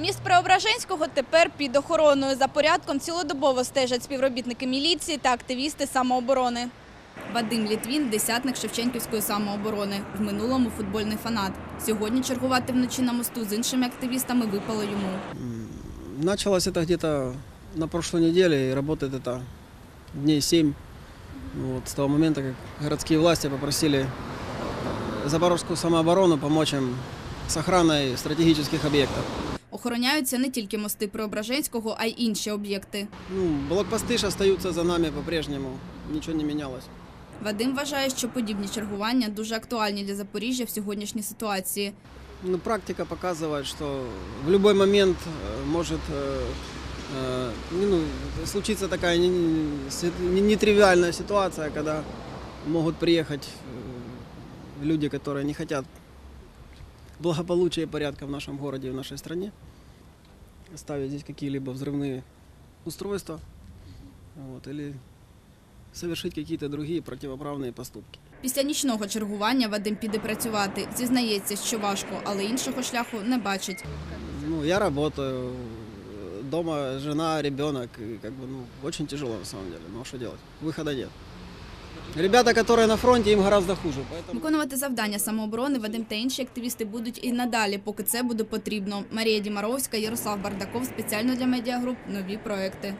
Міст Преображенського тепер під охороною. За порядком цілодобово стежать співробітники міліції та активісти самооборони. Вадим Літвін – десятник Шевченківської самооборони. В минулому футбольний фанат. Сьогодні чергувати вночі на мосту з іншими активістами випало йому. Началось это где-то на прошлой неделе и работает это дней 7. Вот, с того момента, как городские власти попросили Запорожскую самооборону помочь им с охраной стратегических объектов. Охороняються не тільки мости Преображенського, а й інші об'єкти. Ну, блокпосты ж остаются за нами по-прежнему, ничего не менялось. Вадим вважає, що подібні чергування дуже актуальні для Запоріжжя в сьогоднішній ситуації. Ну, практика показывает, что в любой момент э, может э, э, ну, случиться такая не- не- си- не- нетривиальная ситуация, когда могут приехать э, люди, которые не хотят благополучия и порядка в нашем городе и в нашей стране, ставить здесь какие-либо взрывные устройства вот, или совершить какие-то другие противоправные поступки. Після нічного чергування Вадим піде працювати. Зізнається, що важко, але іншого шляху не бачить. Ну, я работаю, дома жена, ребенок, и как бы, ну, очень тяжело на самом деле, ну, а что делать? Выхода нет. Ребята, которые на фронте, им гораздо хуже, поэтому... Виконувати завдання самооборони Вадим та інші активісти будуть і надалі, поки це буде потрібно. Марія Дімаровська, Ярослав Бардаков спеціально для медіагруп нові проекти.